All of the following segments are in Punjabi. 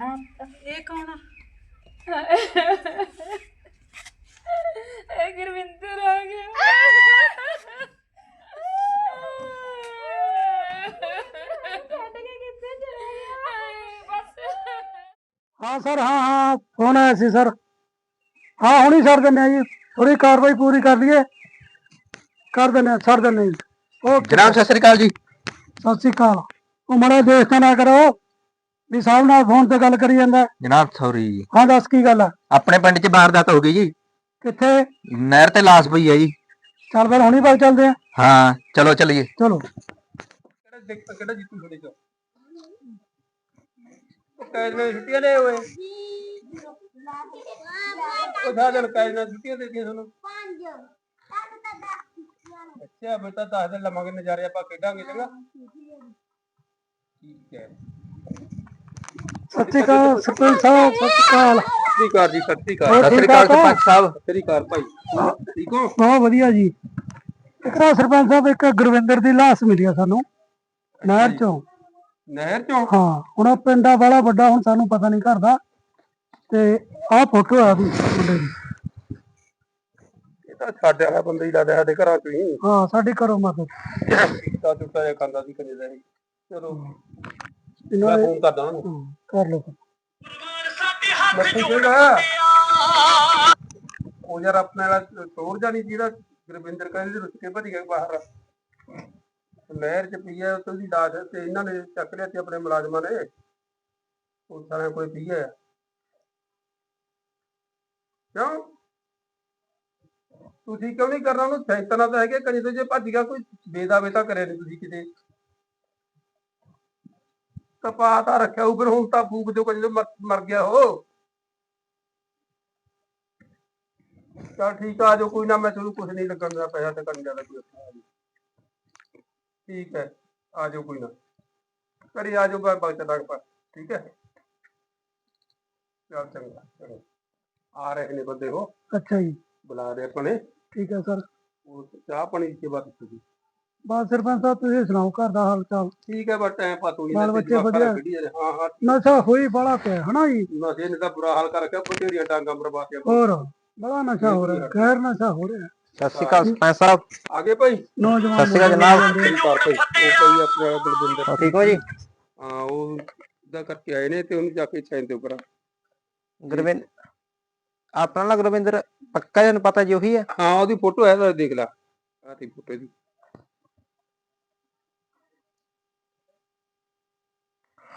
ਹਾਂ ਇਹ ਕੌਣ ਆ? ਇਹ ਗੁਰਵਿੰਦਰ ਆ ਗਿਆ। ਛੱਡ ਕੇ ਕਿੱਥੇ ਚਲੇ ਗਿਆ ਬਸ ਹਾਂ ਸਰ ਹਾਂ ਹਾਂ ਫੋਨ ਆਇਆ ਸੀ ਸਰ। ਹਾਂ ਹੁਣੀ ਛੱਡ ਦਿੰਦੇ ਆ ਜੀ। ਥੋੜੀ ਕਾਰਵਾਈ ਪੂਰੀ ਕਰ ਲਈਏ। ਕਰ ਦਿੰਦੇ ਆ ਛੱਡ ਦਿੰਦੇ ਆ ਜੀ। ਓਕੇ। ਜਨਾਬ ਸਤਿ ਸ੍ਰੀ ਅਕਾਲ ਜੀ। ਸਤਿ ਸ਼੍ਰੀ ਅਕਾਲ। ਉਹ ਮੜਾ ਦੋਸਤਾਂ ਨਾ ਕਰੋ। ਵੀ ਸਾਹਿਬ ਨਾਲ ਫੋਨ ਤੇ ਗੱਲ ਕਰੀ ਜਾਂਦਾ। ਜਨਾਬ ਸੌਰੀ ਹਾਂ ਦੱਸ ਕੀ ਗੱਲ ਆ? ਆਪਣੇ ਪਿੰਡ 'ਚ ਵਾਰਦਾਤ ਹੋ ਗਈ ਜੀ। ਕਿੱਥੇ? ਨਹਿਰ ਤੇ ਲਾਸ਼ ਪਈ ਹੈ ਜੀ। ਚੱਲ ਫਿਰ ਹੁਣੀ ਬਾਅਦ ਚੱਲਦੇ ਆ। ਹਾਂ ਚਲੋ ਚਲੀਏ। ਚਲੋ। ਕਿਹੜਾ ਦੇਖ ਕਿਹੜਾ ਜੀਤੂ ਤੁਹਾਡੇ ਚ ਉਹ ਕੈਦ ਨੇ ਛੁੱਟੀਆਂ ਹੋਏ ਉਹ ਦਿਨ ਦੇ ਦਿੱਤੀਆਂ ਤੁਹਾਨੂੰ ਅੱਛਾ ਬੇਟਾ ਦੱਸ ਦਿਨ ਲਵਾਂਗੇ ਨਜ਼ਾਰੇ ਆਪਾਂ ਖੇਡਾਂਗੇ ਚੰਗਾ। ਠੀਕ ਹੈ। ਸਤਿ ਸ਼੍ਰੀ ਅਕਾਲ ਸਰਪੰਚ ਸਾਹਿਬ ਸਤਿ ਸ਼੍ਰੀ ਅਕਾਲ ਸਤਿ ਸ਼੍ਰੀ ਅਕਾਲ ਜੀ ਸਤਿ ਸ਼੍ਰੀ ਅਕਾਲ ਹੋਰ ਸਤਿ ਸ੍ਰੀ ਅਕਾਲ ਠਾਕ ਹੋ? ਸਰਪੰਚ ਸਾਹਿਬ ਸਤਿ ਸ਼੍ਰੀ ਅਕਾਲ ਭਾਈ। ਠੀਕ ਹੋ? ਬਹੁਤ ਵਧੀਆ ਜੀ। ਇੱਕ ਨਾ ਸਰਪੰਚ ਸਾਹਿਬ ਇੱਕ ਗੁਰਵਿੰਦਰ ਦੀ ਲਾਸ਼ ਮਿਲੀ ਆ ਸਾਨੂੰ ਨਹਿਰ ਚੋਂ। ਨਹਿਰ ਚੋਂ? ਹਾਂ ਹੁਣ ਉਹ ਪਿੰਡਾ ਵਾਲਾ ਵੱਡਾ ਹੁਣ ਸਾਨੂੰ ਪਤਾ ਨਹੀਂ ਘਰ ਦਾ। ਤੇ ਆਹ ਫੋਟੋ ਆ ਦੀ ਮੁੰਡੇ ਦੀ। ਇਹ ਤਾਂ ਸਾਡੇ ਵਾਲਾ ਬੰਦਾ ਹੀ ਲੱਗਦਾ ਸਾਡੇ ਘਰਾਂ ਚੋਂ ਹੀ। ਹਾਂ ਸਾਡੀ ਕਰੋ ਮਦਦ ਤਾਂ ਚੁੱਟਾ ਜਿਹਾ ਖਾਂਦਾ ਸੀ ਕਦੇ ਦਾ ਹੀ ਚਲੋ। ਮੈਂ ਦੇ ਫੋਨ ਕਰਦਾ ਉਹਨੂੰ ਹਾਂ, ਕਰ ਲਓ ਮੱਥੂ ਕਿਹੜਾ? ਉਹ ਯਾਰ ਆਪਣੇ ਵਾਲਾ ਤੋੜ ਜਾਣੀ ਜਿਹੜਾ ਗੁਰਵਿੰਦਰ ਕਹਿੰਦੇ ਰੁੱਸ ਕੇ ਭੱਜ ਗਿਆ ਬਾਹਰ। ਲਹਿਰ ਚ ਹੈ ਉੱਥੇ ਦੀ ਲਾਸ਼ ਤੇ ਇਹਨਾਂ ਨੇ ਚੱਕ ਲਿਆ ਤੇ ਆਪਣੇ ਮੁਲਾਜ਼ਮਾਂ ਨੇ। ਉਹ ਸਾਰਿਆਂ ਕੋਲ ਪਈ ਹੈ ਕਿਉਂ? ਤੁਸੀਂ ਕਿਉਂ ਨਹੀਂ ਕਰਨਾ ਉਹਨੂੰ? ਸੈਂਤਨਾ ਤਾਂ ਹੈਗੇ ਕਣੀ ਤੇ ਜੇ ਭੱਜ ਗਿਆ ਕੋਈ ਬੇਦਾ ਬੇਤਾ ਕਰਿਆ ਨਹੀਂ ਤੁਸੀਂ ਕਿਤੇ। ਕਪਾਹ ਤਾਂ ਰੱਖਿਆ ਉਪਰ ਹੁਣ ਤਾਂ ਫੂਕ ਦਿਓ ਕਣੀ ਮਰ ਮਰ ਗਿਆ ਹੋ ਚਲ ਠੀਕ ਆ ਆਜੋ ਕੋਈ ਨਾ ਮੈਂ ਤੁਹਾਨੂੰ ਕੁਝ ਨਹੀਂ ਲੱਗਣ ਦਾ ਪੈਸਾ ਤੇ ਕਰਨ ਦਾ ਕੋਈ। ਠੀਕ ਹੈ ਆਜੋ ਕੋਈ ਨਾ। ਕਰੀ ਆਜੋ ਮੈਂ ਬਗਤ ਲੱਗ ਪਾ ਠੀਕ ਹੈ? ਚਲ ਚੰਗਾ ਚਲੋ। ਆ ਰਹੇ ਨੇ ਬੰਦੇ ਹੋ ਅੱਛਾ ਜੀ। ਬੁਲਾ ਰਹੇ ਆਪਣੇ ਠੀਕ ਹੈ ਸਰ। ਉਹ ਚਾਹ ਪਾਣੀ ਦੀ ਬਾਤ ਤੁਸੀਂ ਬਸ ਸਰਪੰਚ ਸਾਹਿਬ ਤੁਸੀਂ ਸੁਣਾਓ ਘਰ ਦਾ ਹਾਲ ਚਾਲ ਠੀਕ ਹੈ ਬਸ ਟਾਈਮ ਪਾਸ ਹੋਈ ਬਾਲ ਬੱਚੇ ਵਧੀਆ? ਹਾਂ ਹਾਂ ਨਸ਼ਾ ਹੋਈ ਬੜਾ ਪਿਆ ਹਨਾ ਜੀ? ਨਸ਼ੇ ਨੇ ਤਾਂ ਬੁਰਾ ਹਾਲ ਕਰ ਰੱਖਿਆ ਬਥੇਰੀਆਂ ਡਾਂਗਾਂ ਬਰਬਾਦੀਆਂ ਹੋਰ ਬੜਾ ਨਸ਼ਾ ਹੋ ਰਿਹਾ ਗੈਰ ਨਸ਼ਾ ਹੋ ਰਿਹਾ। ਸਤਿ ਸ੍ਰੀ ਅਕਾਲ ਸਰਪੰਚ ਸਾਹਿਬ। ਆਗੇ ਭਾਈ? ਨੌਜਵਾਨ ਸਤਿ ਸ਼੍ਰੀ ਅਕਾਲ ਜਨਾਬ। ਉਹ ਭਾਈ ਆਪਣੇ ਬਲਵਿੰਦਰ ਠੀਕ ਹੋ ਜੀ? ਹਾਂ ਉਹ ਦਾ ਕਰਕੇ ਆਏ ਨੇ ਤੇ ਉਹਨੂੰ ਜਾ ਕੇ ਚੈਨ ਦੇ ਉੱਪਰ ਗੁਰਵਿੰਦ ਆਪਣਾ ਨਾ ਗੁਰਵਿੰਦਰ ਪੱਕਾ ਜਨ ਪਤਾ ਜੀ ਉਹੀ ਹੈ? ਹਾਂ ਉਹਦੀ ਫੋਟੋ ਹੈ ਤਾਂ ਦੇਖ ਲੈ। ਆਹ ਤੇ ਫੋਟੋ ਦੀ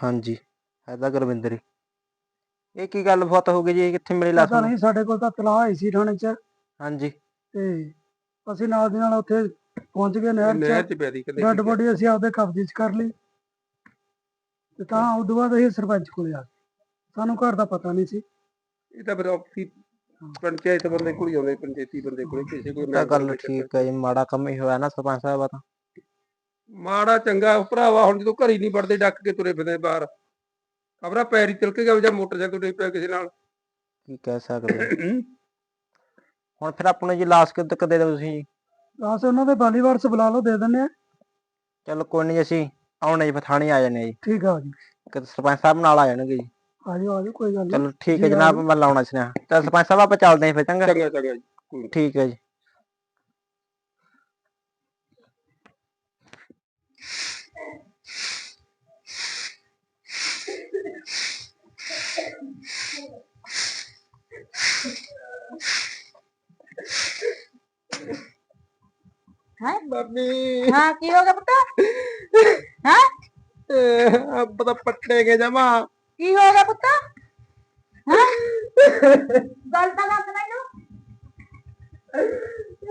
ਹਾਂਜੀ ਐਦਾ ਗੁਰਵਿੰਦਰ ਹੀ ਇਹ ਕੀ ਗੱਲ ਬਾਤ ਹੋ ਗਈ ਜੀ? ਕਿੱਥੇ ਮਿਲੀ ਲਾਸ਼ ਪਤਾ ਨੂੰ? ਨਹੀਂ ਸਾਡੇ ਕੋਲ ਤਾਂ ਤਲਾਹ ਆਈ ਸੀ ਥਾਣੇ 'ਚ। ਹਾਂਜੀ। ਤੇ ਅਸੀਂ ਨਾਲ ਦੀ ਨਾਲ ਉੱਥੇ ਪਹੁੰਚ ਗਏ ਨਹਿਰ ਨਹਿਰ 'ਚ ਚ ਪੈ ਦੀ ਕਦੇ ਡੈਡ ਬੋਡੀ ਅਸੀਂ ਆਪਦੇ ਕਬਜ਼ੇ 'ਚ ਕਰ ਲਈ। ਤੇ ਤਾਂ ਉਦੋਂ ਬਾਅਦ ਅਸੀਂ ਸਰਪੰਚ ਕੋਲੇ ਆ ਗਏ। ਸਾਨੂੰ ਘਰ ਦਾ ਪਤਾ ਨਹੀਂ ਸੀ। ਇਹ ਤਾਂ ਫਿਰ ਆਪਸੀ ਪੰਚਾਇਤ ਬੰਦੇ ਕੋਲ ਹੀ ਆਉਂਦੇ ਪੰਚਾਇਤੀ ਬੰਦੇ ਕੋਲ ਕਿਸੇ ਕੋਈ ਤਾਂ ਗੱਲ ਕੋਲ। ਠੀਕ ਹੈ ਜੀ ਮਾੜਾ ਕੰਮ ਹੀ ਹੋਇਆ ਨਾ ਸਰਪੰਚ ਸਾਹਿਬ ਤਾਂ ਮਾੜਾ ਚੰਗਾ ਭਰਾਵਾ ਹੁਣ ਜਦੋਂ ਘਰ ਨਹੀਂ ਵੜਦੇ ਡੱਕ ਕੇ ਤੁਰੇ ਫਿਰਦੇ ਬਾਹਰ। ਖਬਰਾਂ ਪੈਰ ਹੀ ਤਿਲਕ ਗਿਆ ਜਾਂ ਮੋਟਰਸਾਈਕਲ ਤੇ ਪਿਆ ਕਿਸੇ ਨਾਲ। ਕੀ ਕਹਿ ਸਕਦੇ ਹਾਂ। ਹੁਣ ਫਿਰ ਆਪਾਂ ਨੂੰ ਜੀ ਲਾਸ਼ ਕਿੱਦ ਕਦੇ ਦਿਓ ਤੁਸੀਂ ਜੀ? ਉਹਨਾਂ ਦੇ ਬਾਲੀਵਾਰ ਸੇ ਬੁਲਾ ਲਓ ਦੇ ਦਿੰਦੇ ਆ। ਚਲੋ ਕੋਈ ਨਹੀਂ ਅਸੀਂ ਆਉਣੇ ਜੀ ਪਥਾਣੀ ਆ ਜਾਣੇ ਜੀ। ਠੀਕ ਆ ਜੀ। ਕਿ ਸਰਪੰਚ ਸਾਹਿਬ ਨਾਲ ਆ ਜਾਣਗੇ ਜੀ। ਆਜੋ ਆਜੋ ਕੋਈ ਗੱਲ ਨਹੀਂ ਚਲੋ ਠੀਕ ਜੀ, ਹੈ ਜਨਾਬ। ਮੈਂ ਲਾਉਣਾ ਸੀ ਚਲ ਸਰਪੰਚ ਸਾਹਿਬ ਆਪਾਂ ਚੱਲਦੇ ਹਾਂ ਫਿਰ ਚੰਗਾ। ਚੰਗਾ ਚੰਗਾ ਜੀ। ਠੀਕ ਹੈ ਜੀ। ਹਾਂ ਕੀ ਹੋ ਗਿਆ ਪੁੱਤ? ਹਾਂ? ਆਪਾਂ ਤਾਂ ਪੱਟੇ ਗਏ ਜਮਾ। ਕੀ ਹੋ ਗਿਆ ਪੁੱਤ? ਹਾਂ? ਗੱਲ ਤਾਂ ਦੱਸ ਮੈਨੂੰ।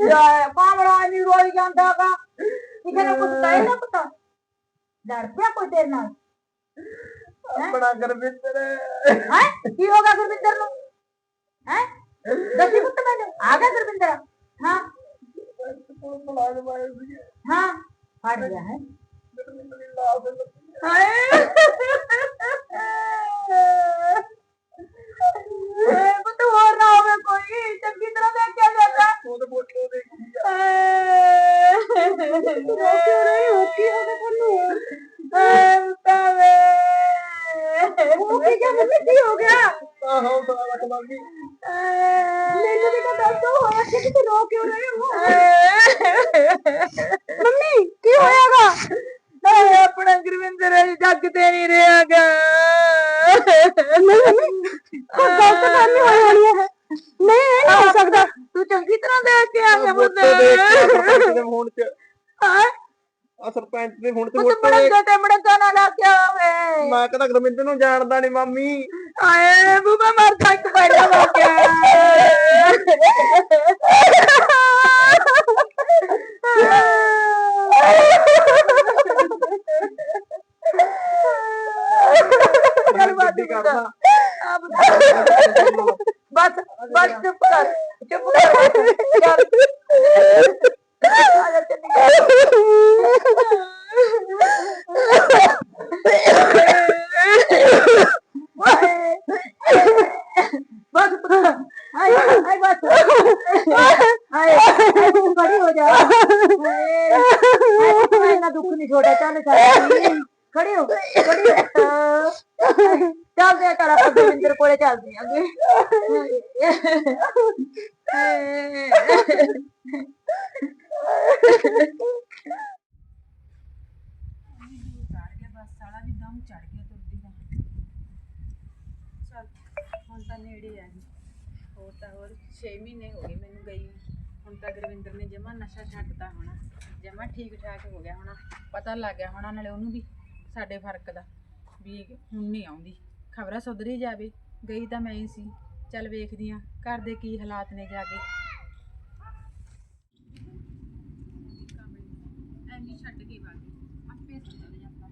ਯਾ ਕਾਮੜਾ ਨਹੀਂ ਰੋਈ ਜਾਂਦਾਗਾ ਕਿਸੇ ਨੇ ਕੁਝ ਕਹੇ ਨਾ ਪੁੱਤ। ਡਰ ਪਿਆ ਕੋਈ ਤੇਰੇ ਨਾਲ? ਬੜਾ ਗਰਮਿੰਦਰ। ਹੈ? ਕੀ ਹੋ ਗਿਆ ਗੁਰਵਿੰਦਰ ਨੂੰ? ਹੈ ਦੱਸੀ ਪੁੱਤ ਮੈਨੂੰ ਆ ਗਿਆ ਗੁਰਵਿੰਦਰ ਹਾਂ ਹਾਂ ਹਟ ਗਿਆ ਹੈ ਹਾਏ ਏ ਪੁੱਤ ਹੋਰ ਨਾ ਹੋਵੇ ਕੋਈ ਚੰਗੀ ਤਰ੍ਹਾਂ ਦੇਖਿਆ ਜਾਂਦਾ ਉਹਦੇ ਬੋਟੋ ਦੇ ਹੋ ਕਿਉਂ ਰਹੀ ਹੋ ਕੀ ਹੋ ਗਿਆ ਤੁਹਾਨੂੰ ਪੁੱਤਾਵੇ ਉਹ ਕੀ ਗਿਆ ਮੰਮੀ ਕੀ ਹੋ ਗਿਆ? ਆ ਹੌਸਲਾ ਰੱਖ ਮੰਮੀ ਮੈਨੂੰ ਵੀ ਤਾਂ ਦੱਸੋ ਹੋਇਆ ਕਿ ਤੁਸੀਂ ਰੋ ਕਿਉਂ ਰਹੇ ਹੋ? ਮੰਮੀ ਕੀ ਹੋਇਆਗਾ? ਹਾਏ ਆਪਣਾ ਗੁਰਵਿੰਦਰ ਅਜੇ ਜੱਗ ਤੇ ਨਹੀਂ ਰਿਹਾਗਾ। ਨਹੀਂ ਮੰਮੀ ਕੋਈ ਗਲਤ ਗੱਲ ਨਹੀਂ ਹੋਈ ਹੋਣੀ ਹੈ ਨਹੀਂ ਨਹੀਂ ਹੋ ਸਕਦਾ। ਤੂੰ ਚੰਗੀ ਤਰ੍ਹਾਂ ਦੇਖ ਕੇ ਆ ਗਿਆ ਦੇ ਫੋਨ 'ਚ। ਹਾਂ? ਆ ਸਰਪੰਚ ਦੇ 'ਚ ਪੁੱਤ ਫੋਟੋ ਦੇਖ ਮੜੰਗਾ ਤੇ ਮੜੰਗਾ ਨਾ ਲਾ ਕੇ ਆਵੇ ਮੈਂ ਕਹਿੰਦਾ ਗੁਰਮਿੰਦਰ ਨੂੰ ਜਾਣਦਾ ਨਹੀਂ ਮੰਮੀ। ਆਏ ਬੂਬਾ ਮਰ ਜਾ ਇੱਕ ਪੈੜਾ ਲਾ ਕੇ ਚੱਲ ਬਾਤ ਗੱਡੀ ਕਰਦਾ। ਬਸ ਬਸ ਚੁੱਪ ਕਰ ਚੁੱਪ ਕਰ। ਚੱਲ। ਆ ਜਾ बस ਹੁਣ ਤਾਂ ਨੇੜੇ ਆ ਗਈ ਹੋਰ ਤਾਂ ਹੋਰ 6 ਮਹੀਨੇ ਹੋ ਗਏ ਮੈਨੂੰ ਗਈ ਨੂੰ। ਹੁਣ ਤਾਂ ਗੁਰਵਿੰਦਰ ਨੇ ਜਮਾ ਨਸ਼ਾ ਛੱਡਤਾ ਹੋਣਾ ਜਮਾ ਠੀਕ ਠਾਕ ਹੋ ਗਿਆ ਹੋਣਾ ਪਤਾ ਲੱਗ ਗਿਆ ਹੋਣਾ ਨਾਲੇ ਉਹਨੂੰ ਵੀ ਸਾਡੇ ਫ਼ਰਕ ਦਾ ਵੀ ਹੁਣ ਨਹੀਂ ਆਉਂਦੀ ਖਬਰਾਂ ਸੁਧਰੀ ਜਾਵੇ ਗਈ ਤਾਂ ਮੈਂ ਹੀ ਸੀ ਚੱਲ ਵੇਖਦੀ ਆ, ਘਰ ਦੇ ਕੀ ਹਾਲਾਤ ਨੇ ਜਾ ਕੇ ਪਾਣੀ ਛੱਡ ਕੇ ਵਗ ਆਪੇ ਚੱਲ ਜਾਂਦਾ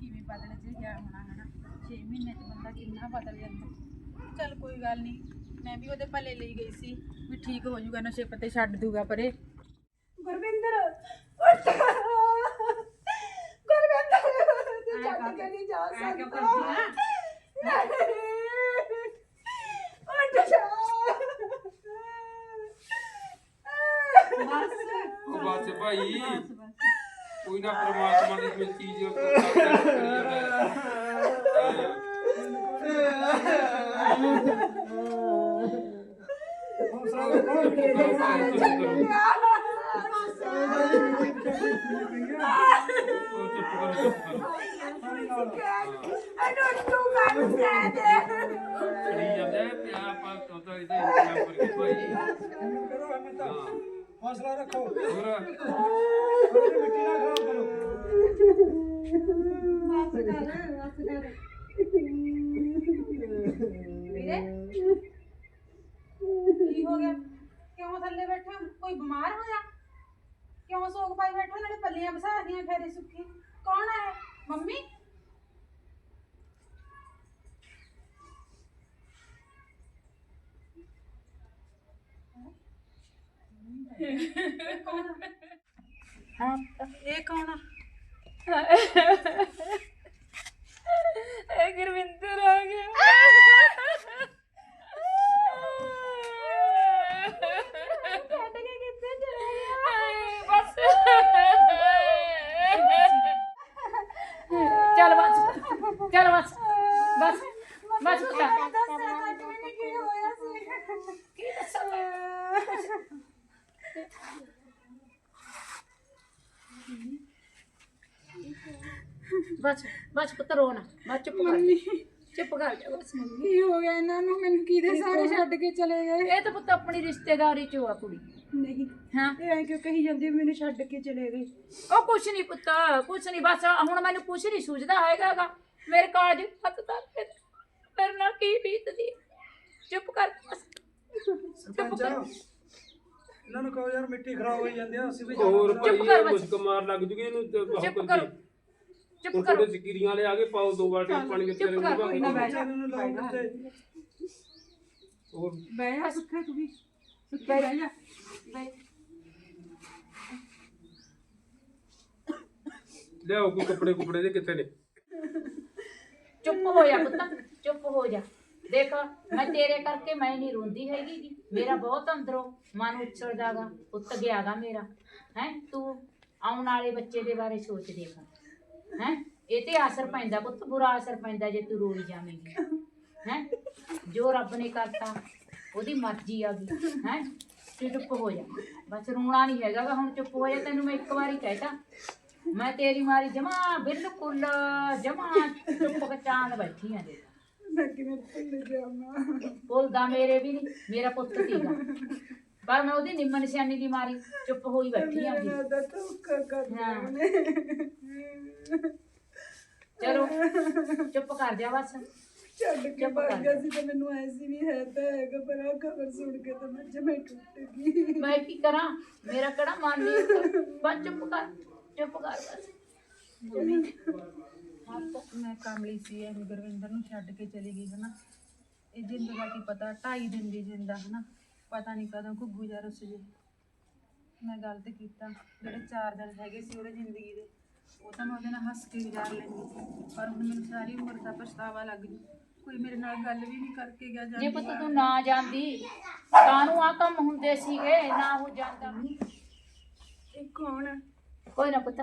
ਕਿਵੇਂ ਬਦਲ ਜੇ ਗਿਆ ਹੋਣਾ ਹਨਾ 6 ਮਹੀਨੇ ਤੇ ਬੰਦਾ ਕਿੰਨਾ ਬਦਲ ਜਾਂਦਾ ਚੱਲ ਕੋਈ ਗੱਲ ਨਹੀਂ ਮੈਂ ਵੀ ਉਹਦੇ ਭਲੇ ਲਈ ਗਈ ਸੀ ਵੀ ਠੀਕ ਹੋ ਜਾਊਗਾ ਨਸ਼ੇ ਪੱਤੇ ਛੱਡ ਦੂਗਾ ਪਰੇ ਗੁਰਵਿੰਦਰ ਉੱਠ ਗੁਰਵਿੰਦਰ ਤੂੰ ਛੱਡ ਕੇ ਨਹੀਂ ਜਾ ਸਕਦਾ ਬਸ ਭਾਈ ਕੋਈ ਨਾ ਪ੍ਰਮਾਤਮਾ ਦੀ ਕੋਈ ਚੀਜ਼ ਕਰੀ ਜਾਂਦਾ ਤੂੰ ਪਿਆ ਆਪਾਂ ਤੋਤਾ ਇਹਦੇ ਇੰਤਜ਼ਾਮ ਕਰਕੇ ਭਾਈ ਹੌਸਲਾ ਰੱਖੋ ਹੋਰ ਮਿੱਟੀ ਨਾ ਖਰਾਬ ਕਰੋ ਵੀਰੇ ਕੀ ਹੋ ਗਿਆ ਕਿਉਂ ਥੱਲੇ ਬੈਠਾ ਕੋਈ ਬਿਮਾਰ ਹੋਇਆ ਕਿਉਂ ਸੋਗ ਪਾਈ ਬੈਠਾ ਨਾਲੇ ਪੱਲੀਆਂ ਬਸਾ ਦੀਆਂ ਫੇਰੇ ਸੁੱਕੀ ਕੌਣ ਹੈ ਇਹ ਕੌਣ ਆ? ਇਹ ਗੁਰਵਿੰਦਰ ਆ ਗਿਆ। ਛੱਡ ਕੇ ਕਿੱਥੇ ਚਲੇ ਗਿਆ ਬਸ ਚੱਲ ਬਸ ਚੱਲ ਬਸ ਬਸ ਪੁੱਤ ਦੱਸਿਆ ਕੱਟ ਮੈਨੂੰ ਕੀ ਹੋਇਆ ਸੀ ਬਸ ਬਸ ਪੁੱਤ ਰੋ ਨਾ ਬਸ ਚੁੱਪ ਕਰ ਚੁੱਪ ਕਰ ਜਾ ਬਸ ਕੀ ਹੋ ਗਿਆ ਇਹਨਾਂ ਨੂੰ? ਮੈਨੂੰ ਕਿਹਦੇ ਸਾਰੇ ਛੱਡ ਕੇ ਚਲੇ ਗਏ? ਇਹ ਤਾਂ ਪੁੱਤ ਆਪਣੀ ਰਿਸ਼ਤੇਦਾਰੀ ਚ ਆ ਕੁੜੀ। ਨਹੀਂ। ਹਾਂ। ਇਹ ਐਂ ਕਿਉਂ ਕਹੀ ਜਾਂਦੀ ਮੈਨੂੰ ਛੱਡ ਕੇ ਚਲੇ ਗਏ? ਉਹ ਕੁਛ ਨਹੀਂ ਪੁੱਤ ਕੁਛ ਨਹੀਂ ਬਸ ਹੁਣ ਮੈਨੂੰ ਕੁਛ ਨਹੀਂ ਸੂਝਦਾ ਹੈਗਾਗਾ ਮੇਰੇ ਕਾਲਜ ਹੱਥ ਤੱਕ ਮੇਰੇ ਨਾਲ ਕੀ ਬੀਤਦੀ ਹੈ। ਚੁੱਪ ਕਰ ਬਸ। ਚੁੱਪ ਕਰ। ਇਹਨਾਂ ਨੂੰ ਕਹੋ ਯਾਰ ਮਿੱਟੀ ਖਰਾਬ ਹੋਈ ਜਾਂਦੀ ਆ ਅਸੀਂ ਵੀ ਹੋਰ ਭਾਈ ਚੁੱਪ ਕਰ ਇਹ ਬਸ। ਮੁਸਕ ਮਾਰ ਲੱਗ ਜੂਗੀ ਇਹਨੂੰ ਚੁੱਪ। ਕਰੋ। ਚੁੱਪ ਹੁਣ ਕਰੋ। ਤੁਹਾਡੇ ਸਿਕਿਰੀਆਂ ਵਾਲੇ ਆ ਗਏ ਪਾਓ ਦੋ ਬਾਲਟੀਆਂ ਪਾਣੀ ਦੇ ਚੁੱਪ ਤੇਰੇ ਕਰ, ਨੂੰ ਕੋਈ ਨਾ ਬੈਠ। ਬੱਚਿਆਂ ਨੂੰ ਲਾਓ ਕਿੱਥੇ ਹੋਰ। ਬਹਿ ਜਾ ਸੁੱਖੇ ਤੂੰ ਵੀ। ਸੁੱਖੇ ਬਹਿ ਜਾ। ਲਿਆਓ ਕੋਈ ਕੱਪੜੇ ਕੁਪੜੇ ਦੇ ਕਿੱਥੇ ਨੇ? ਚੁੱਪ ਹੋ ਜਾ ਪੁੱਤ ਚੁੱਪ ਹੋ ਜਾ। ਦੇਖ ਮੈਂ ਤੇਰੇ ਕਰਕੇ ਮੈਂ ਨਹੀਂ ਰੋਂਦੀ ਹੈਗੀ ਗੀ। ਮੇਰਾ ਬਹੁਤ ਅੰਦਰੋਂ ਮਨ ਉਛਲਦਾਗਾ ਪੁੱਤ ਗਿਆਗਾ ਮੇਰਾ। ਹੈ ਤੂੰ ਆਉਣ ਵਾਲੇ ਬੱਚੇ ਦੇ ਬਾਰੇ ਸੋਚ ਦੇਖ। ਹੈ? ਇਹ ਤੇ ਅਸਰ ਪੈਂਦਾ ਪੁੱਤ ਬੁਰਾ ਅਸਰ ਪੈਂਦਾ ਜੇ ਤੂੰ ਰੋਈ ਜਾਵੇਂਗੀ। ਹੈ? ਜੋ ਰੱਬ ਨੇ ਕਰਤਾ ਉਹਦੀ ਮਰਜ਼ੀ ਆ ਗਈ। ਹੈ? ਤੂੰ ਚੁੱਪ ਹੋ ਜਾ। ਬਸ ਰੋਣਾ ਨਹੀਂ ਹੈਗਾ ਗਾ, ਹੁਣ ਚੁੱਪ ਹੋ ਜਾ ਤੈਨੂੰ ਮੈਂ ਇੱਕ ਵਾਰੀ ਕਹਿਤਾ ਮੈਂ ਤੇਰੀ ਮਾਰੀ ਜਮਾ ਬਿਲਕੁਲ ਜਮਾ ਚੁੱਪ ਚਾਂਦ ਬੈਠੀ ਆ ਦੇ ਮੈਂ ਕਿਵੇਂ ਭੁੱਲ ਜਾਵਾਂ ਬੋਲਦਾ ਮੇਰੇ ਵੀ ਨਹੀਂ ਮੇਰਾ ਪੁੱਤ ਸੀਗਾ। ਪਰ ਮੈਂ ਉਹਦੀ ਨਿੰਮ ਨਿਸ਼ਾਨੀ ਦੀ ਮਾਰੀ ਚੁੱਪ ਹੋਈ ਬੈਠੀ ਆ ਮੇਰਾ ਦਾ ਧੋਖਾ ਕਰ ਹਾਂ। ਉਹਨੇ ਚਲੋ ਚੁੱਪ ਕਰ ਜਾ ਬਸ। ਛੱਡ ਕੇ ਚੁੱਪ ਕਰ ਭੱਜ ਗਿਆ ਸੀ ਤੇ ਮੈਨੂੰ ਐਸੀ ਵੀ ਹੈ ਤਾਂ ਹੈਗਾ ਪਰ ਆ ਖਬਰ ਸੁਣ ਕੇ ਤਾਂ ਮੈਂ ਜਮੇ ਟੁੱਟ ਗਈ। ਮੈਂ ਕੀ ਕਰਾਂ? ਮੇਰਾ ਕਿਹੜਾ ਮਨ ਨਹੀਂ ਬਸ ਚੁੱਪ ਕਰ ਚੁੱਪ ਕਰ ਬਸ। ਮੈਂ ਕਾਮਲੀ ਸੀ ਇਹ ਗੁਰਵਿੰਦਰ ਨੂੰ ਛੱਡ ਕੇ ਚਲੀ ਗਈ ਹਨਾ। ਇਹ ਜਿੰਦ ਦਾ ਕੀ ਪਤਾ ਢਾਈ ਦਿਨ ਦੀ ਜਿੰਦਾ ਹਨਾ। ਪਤਾ ਨਹੀਂ ਕਦੋਂ ਘੁੱਗੂ ਜਾ ਰੁੱਸ ਜੇ ਮੈਂ ਗਲਤ ਕੀਤਾ ਜਿਹੜੇ 4 ਦਿਨ ਹੈਗੇ ਸੀ ਉਹਦੇ ਜ਼ਿੰਦਗੀ ਦੇ ਉਹ ਤਾਂ ਮੈਂ ਉਹਦੇ ਨਾਲ ਹੱਸ ਕੇ ਗੁਜ਼ਾਰ ਲੈਂਦੀ। ਸੀ ਪਰ ਹੁਣ ਮੈਨੂੰ ਸਾਰੀ ਉਮਰ ਦਾ ਪਛਤਾਵਾ ਲੱਗ ਜੂ। ਕੋਈ ਮੇਰੇ ਨਾਲ ਗੱਲ ਵੀ ਨਹੀਂ ਕਰਕੇ ਗਿਆ ਜੇ ਪੁੱਤ ਤੂੰ ਨਾ ਜਾਂਦੀ ਕਾਨੂੰ ਆ ਕੰਮ ਹੁੰਦੇ ਸੀਗੇ ਨਾ ਉਹ ਜਾਂਦਾ। ਇਹ ਕੌਣ ਹੈ ਕੋਈ ਨਾ ਪੁੱਤ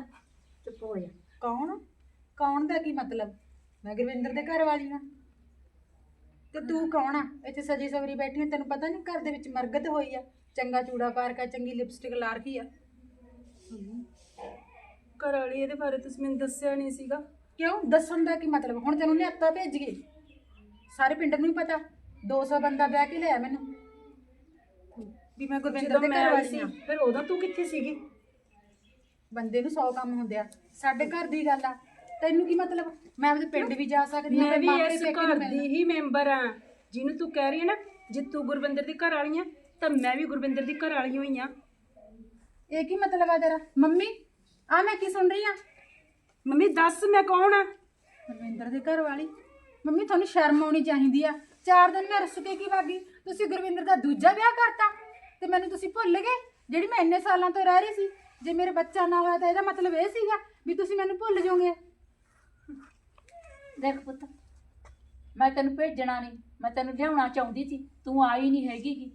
ਚੁੱਪ ਹੋ ਜਾ। ਕੌਣ? ਕੌਣ ਦਾ ਕੀ ਮਤਲਬ? ਮੈਂ ਗੁਰਵਿੰਦਰ ਦੇ ਘਰ ਵਾਲੀ ਹਾਂ। ਤੇ ਤੂੰ ਕੌਣ ਆ? ਇੱਥੇ ਸਜੀ ਸਵਰੀ ਬੈਠੀ ਆ ਤੈਨੂੰ ਪਤਾ ਨਹੀਂ ਘਰ ਦੇ ਵਿੱਚ ਮਰਗਤ ਹੋਈ ਆ। ਚੰਗਾ ਚੂੜਾ ਪਾ ਰਖਾ ਚੰਗੀ ਲਿਪਸਟਿਕ ਲਾ ਰਖੀ ਆ। ਘਰ ਵਾਲੀ ਇਹਦੇ ਬਾਰੇ ਤੁਸੀਂ ਮੈਨੂੰ ਦੱਸਿਆ ਨਹੀਂ ਸੀਗਾ। ਕਿਉਂ? ਦੱਸਣ ਦਾ ਕੀ ਮਤਲਬ? ਹੁਣ ਤੈਨੂੰ ਨਿਹੱਤਾ ਭੇਜ ਗਏ ਸਾਰੇ ਪਿੰਡ ਨੂੰ ਹੀ ਪਤਾ। 200 ਬੰਦਾ ਵਿਆਹ ਕੇ ਲਿਆ ਮੈਨੂੰ। ਵੀ ਮੈਂ ਗੁਰਵਿੰਦਰ ਜਦੋਂ ਦੇ ਮੈਂ ਘਰ ਆਈ ਵਾਲੀ ਸੀ ਫਿਰ ਉਦੋਂ ਤੂੰ ਕਿੱਥੇ ਸੀਗੀ? ਬੰਦੇ ਨੂੰ 100 ਕੰਮ ਹੁੰਦੇ ਆ ਸਾਡੇ ਘਰ ਦੀ ਗੱਲ ਆ। ਤੈਨੂੰ ਕੀ ਮਤਲਬ? ਮੈਂ ਆਪਣੇ ਪਿੰਡ ਵੀ ਜਾ ਸਕਦੀ ਹਾਂ ਮੈਂ ਵੀ ਮਾਪੇ ਇਸ ਪੇਕੇ ਨੂੰ ਘਰ ਮਿਲਣਾ। ਦੀ ਹੀ। ਮੈਂਬਰ ਆ ਜਿਹਨੂੰ ਤੂੰ ਕਹਿ ਰਹੀ ਹੈ ਨਾ ਜੇ ਤੂੰ ਗੁਰਵਿੰਦਰ ਦੀ ਘਰ ਵਾਲੀ ਆ ਤਾਂ ਮੈਂ ਵੀ ਗੁਰਵਿੰਦਰ ਦੀ ਘਰ ਵਾਲੀ ਹੋਈ ਆ। ਇਹ ਕੀ ਮਤਲਬ ਆ ਤੇਰਾ? ਮੰਮੀ ਆ ਮੈਂ ਕੀ ਸੁਣ ਰਹੀ ਆ? ਮੰਮੀ ਦੱਸ ਮੈਂ ਕੌਣ ਆ? ਗੁਰਵਿੰਦਰ ਦੇ ਘਰ ਵਾਲੀ ਮੰਮੀ ਤੁਹਾਨੂੰ ਸ਼ਰਮ ਆਉਣੀ ਚਾਹੀਦੀ ਆ। ਚਾਰ ਦਿਨ ਮੈਂ ਰੁੱਸ ਕੇ ਕੀ ਵਾਗੀ ਤੁਸੀਂ ਗੁਰਵਿੰਦਰ ਦਾ ਦੂਜਾ ਵਿਆਹ ਕਰਤਾ ਤੇ ਮੈਨੂੰ ਤੁਸੀਂ ਭੁੱਲ ਗਏ ਜਿਹੜੀ ਮੈਂ ਇੰਨੇ ਸਾਲਾਂ ਤੋਂ ਰਹਿ ਰਹੀ ਸੀ। ਜੇ ਮੇਰੇ ਬੱਚਾ ਨਾ ਹੋਇਆ ਤਾਂ ਇਹਦਾ ਮਤਲਬ ਇਹ ਸੀਗਾ ਵੀ ਤੁਸੀਂ ਮੈਨੂੰ ਭੁੱਲ ਜਾਓਗੇ। ਦੇਖ ਪੁੱਤ ਮੈਂ ਤੈਨੂੰ ਭੇਜਣਾ ਨਹੀਂ ਮੈਂ ਤੈਨੂੰ ਲਿਆਉਣਾ ਚਾਹੁੰਦੀ ਸੀ ਤੂੰ ਆਈ ਨਹੀਂ ਹੈਗੀ ਗੀ।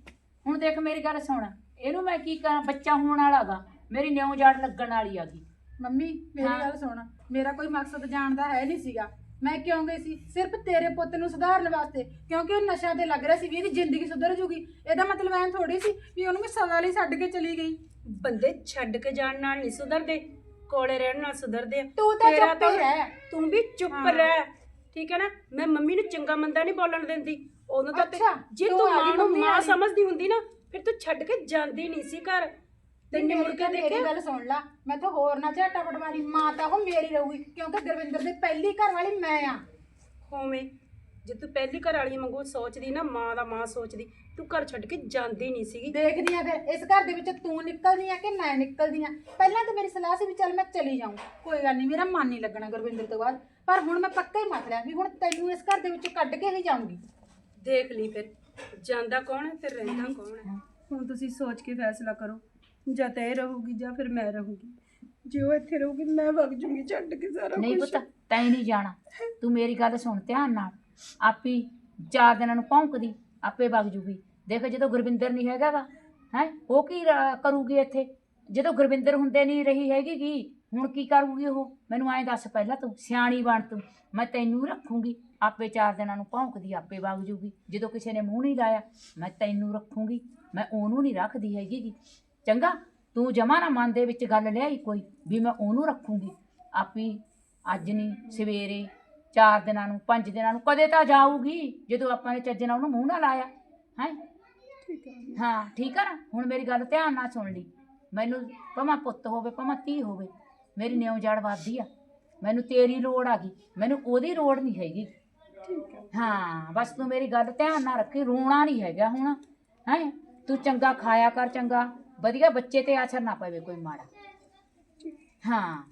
ਹੁਣ ਦੇਖ ਮੇਰੀ ਗੱਲ ਸੁਣ ਇਹਨੂੰ ਮੈਂ ਕੀ ਕਰਾਂ ਬੱਚਾ ਹੋਣ ਵਾਲਾਗਾ ਮੇਰੀ ਨਿਉ ਜੜ ਲੱਗਣ ਵਾਲੀ ਆਗੀ ਮੰਮੀ ਮੇਰੀ। ਗੱਲ ਸੁਣ ਮੇਰਾ ਕੋਈ ਮਕਸਦ ਜਾਣ ਦਾ ਹੈ ਨਹੀਂ ਸੀਗਾ। ਮੈਂ ਕਿਉਂ ਗਈ ਸੀ? ਸਿਰਫ ਤੇਰੇ ਪੁੱਤ ਨੂੰ ਸੁਧਾਰਨ ਵਾਸਤੇ ਕਿਉਂਕਿ ਉਹ ਨਸ਼ਾ ਤੇ ਲੱਗ ਰਿਹਾ ਸੀ ਵੀ ਇਹਦੀ ਜ਼ਿੰਦਗੀ ਸੁਧਰ ਜੂਗੀ। ਇਹਦਾ ਮਤਲਬ ਐਂ ਥੋੜੀ ਸੀ ਵੀ ਉਹਨੂੰ ਮੈਂ ਸਦਾ ਲਈ ਛੱਡ ਕੇ ਚਲੀ ਗਈ। ਬੰਦੇ ਛੱਡ ਕੇ ਜਾਣ ਨਾਲ ਨਹੀਂ ਸੁਧਰਦੇ ਕੋਲੇ ਰਹਿਣ ਨਾਲ ਸੁਧਰਦੇ ਆ। ਤੂੰ ਤਾਂ ਤੇਰਾ ਚੁੱਪ ਹੀ ਰਹਿ। ਤੂੰ ਵੀ ਚੁੱਪ ਹਾਂ। ਰਹਿ। ਠੀਕ ਹੈ ਨਾ? ਮੈਂ ਮੰਮੀ ਨੂੰ ਚੰਗਾ ਮੰਦਾ ਨਹੀਂ ਬੋਲਣ ਦਿੰਦੀ। ਉਹਨੂੰ ਤਾਂ ਤੇ- ਅੱਛਾ, ਜੇ ਤੂੰ ਤੂੰ ਆ ਗਈ ਮਾਂ ਨੂੰ ਮੰਮੀ ਮਾਂ ਵਾਲੀ। ਸਮਝਦੀ ਹੁੰਦੀ ਨਾ ਫਿਰ ਤੂੰ ਛੱਡ ਕੇ ਜਾਂਦੀ ਨਹੀਂ ਸੀ ਘਰ। ਤੈਨੂੰ ਮੁੜ ਕੇ ਮੇਰੀ ਦੇਖਿਆ? ਗੱਲ ਸੁਣ ਲਾ। ਮੈਂ ਤਾਂ ਹੋਰ ਨਾ ਝਾਟਾ ਪਟਵਾਰੀ ਮਾਂ ਤਾਂ ਉਹ ਮੇਰੀ ਰਹੂਗੀ ਕਿਉਂਕਿ ਗੁਰਵਿੰਦਰ ਦੇ ਪਹਿਲੀ ਘਰ ਵਾਲੀ ਮੈਂ ਆ। ਹੋਵੇਂ। ਜੇ ਤੂੰ ਪਹਿਲੀ ਘਰ ਵਾਲੀ ਵਾਂਗੂ ਸੋਚਦੀ ਨਾ ਮਾਂ ਦਾ ਮਾਂ ਸੋਚਦੀ ਤੂੰ ਘਰ ਛੱਡ ਕੇ ਜਾਂਦੀ ਨਹੀਂ ਸੀਗੀ। ਦੇਖਦੀ ਆ ਫਿਰ ਇਸ ਘਰ ਦੇ ਵਿੱਚ ਤੂੰ ਨਿਕਲਦੀ ਆ ਕਿ ਮੈਂ ਨਿਕਲਦੀ ਆ? ਪਹਿਲਾਂ ਤਾਂ ਮੇਰੀ ਸਲਾਹ ਸੀ ਵੀ ਚੱਲ ਮੈਂ ਚਲੀ ਜਾਊਂ। ਕੋਈ ਗੱਲ ਨਹੀਂ ਮੇਰਾ ਮਨ ਨਹੀਂ ਲੱਗਣਾ ਗੁਰਵਿੰਦਰ ਤੋਂ ਬਾਅਦ। ਪਰ ਹੁਣ ਮੈਂ ਪੱਕਾ ਹੀ ਮਤ ਲਿਆ ਵੀ ਹੁਣ ਤੈਨੂੰ ਇਸ ਘਰ ਦੇ ਵਿੱਚੋਂ ਕੱਢ ਕੇ ਹੀ ਜਾਊਂਗੀ। ਦੇਖ ਲਈ ਫਿਰ ਜਾਂਦਾ ਕੌਣ ਹੈ ਤੇ ਰਹਿੰਦਾ ਕੌਣ ਹੈ? ਹੁਣ ਤੁਸੀਂ ਸੋਚ ਕੇ ਫੈਸਲਾ ਕਰੋ ਜਾਂ ਤਾਂ ਰਹੂਗੀ ਜਾਂ ਫਿਰ ਮੈਂ ਰਹੂਗੀ। ਜੇ ਉਹ ਇੱਥੇ ਰਹੂਗੀ ਮੈਂ ਵਗ ਜੂੰਗੀ ਛੱਡ ਕੇ ਸਾਰਾ ਨਹੀਂ ਕੁਝ ਪੁੱਤ ਤੈਂ ਨਹੀਂ ਜਾਣਾ। ਤੂੰ ਮੇਰੀ ਗੱਲ ਸੁਣ ਧਿਆਨ ਨਾਲ। ਆਪੀ ਚਾਰ ਦਿਨਾਂ ਨੂੰ ਭੌਂਕਦੀ, ਆਪੇ ਵਗ ਜੂਗੀ। ਦੇਖ, ਜਦੋਂ ਗੁਰਵਿੰਦਰ ਨਹੀਂ ਹੈਗਾ ਵਾ ਹੈ, ਉਹ ਕੀ ਰ- ਕਰੂਗੀ ਇੱਥੇ? ਜਦੋਂ ਗੁਰਵਿੰਦਰ ਹੁੰਦੇ ਨਹੀਂ ਰਹੀ ਹੈਗੀ ਗੀ, ਹੁਣ ਕੀ ਕਰੂਗੀ ਉਹ? ਮੈਨੂੰ ਐਂ ਦੱਸ ਪਹਿਲਾਂ ਤੂੰ, ਸਿਆਣੀ ਬਣ ਤੂੰ। ਮੈਂ ਤੈਨੂੰ ਰੱਖੂੰਗੀ। ਆਪੇ ਚਾਰ ਦਿਨਾਂ ਨੂੰ ਭੌਂਕਦੀ, ਆਪੇ ਵਗ ਜੂਗੀ। ਜਦੋਂ ਕਿਸੇ ਨੇ ਮੂੰਹ ਨਹੀਂ ਲਾਇਆ, ਮੈਂ ਤੈਨੂੰ ਰੱਖੂੰਗੀ। ਮੈਂ ਉਹਨੂੰ ਨਹੀਂ ਰੱਖਦੀ ਹੈਗੀ ਗੀ। ਚੰਗਾ, ਤੂੰ ਜਮਾ ਨਾ ਮਨ ਦੇ ਵਿੱਚ ਗੱਲ ਲਿਆਈ ਕੋਈ, ਵੀ ਮੈਂ ਉਹਨੂੰ ਰੱਖੂੰਗੀ। ਆਪੀ ਅੱਜ ਨਹੀਂ, ਸਵੇਰੇ ਚਾਰ ਦਿਨਾਂ ਨੂੰ ਪੰਜ ਦਿਨਾਂ ਨੂੰ ਕਦੇ ਤਾਂ ਜਾਊਗੀ ਜਦੋਂ ਆਪਾਂ ਨੇ ਚੱਜ ਨਾਲ ਉਹਨੂੰ ਮੂੰਹ ਨਾਲ ਲਾਇਆ ਹੈ? ਹਾਂ। ਠੀਕ ਆ ਨਾ? ਹੁਣ ਮੇਰੀ ਗੱਲ ਧਿਆਨ ਨਾਲ ਸੁਣ ਲਈ। ਮੈਨੂੰ ਭਾਵੇਂ ਪੁੱਤ ਹੋਵੇ ਭਾਵੇਂ ਧੀ ਹੋਵੇ ਮੇਰੀ ਨਿਉ ਜੜ ਵੱਧਦੀ ਆ। ਮੈਨੂੰ ਤੇਰੀ ਲੋੜ ਆ ਗਈ। ਮੈਨੂੰ ਉਹਦੀ ਲੋੜ ਨਹੀਂ ਹੈਗੀ। ਹਾਂ। ਬਸ ਤੂੰ ਮੇਰੀ ਗੱਲ ਧਿਆਨ ਨਾਲ ਰੱਖੀ ਰੋਣਾ ਨਹੀਂ ਹੈਗਾ ਹੁਣ ਹੈ? ਤੂੰ ਚੰਗਾ ਖਾਇਆ ਕਰ ਚੰਗਾ। ਵਧੀਆ ਬੱਚੇ ਤੇ ਅਸਰ ਨਾ ਪਵੇ ਕੋਈ ਮਾੜਾ। ਹਾਂ।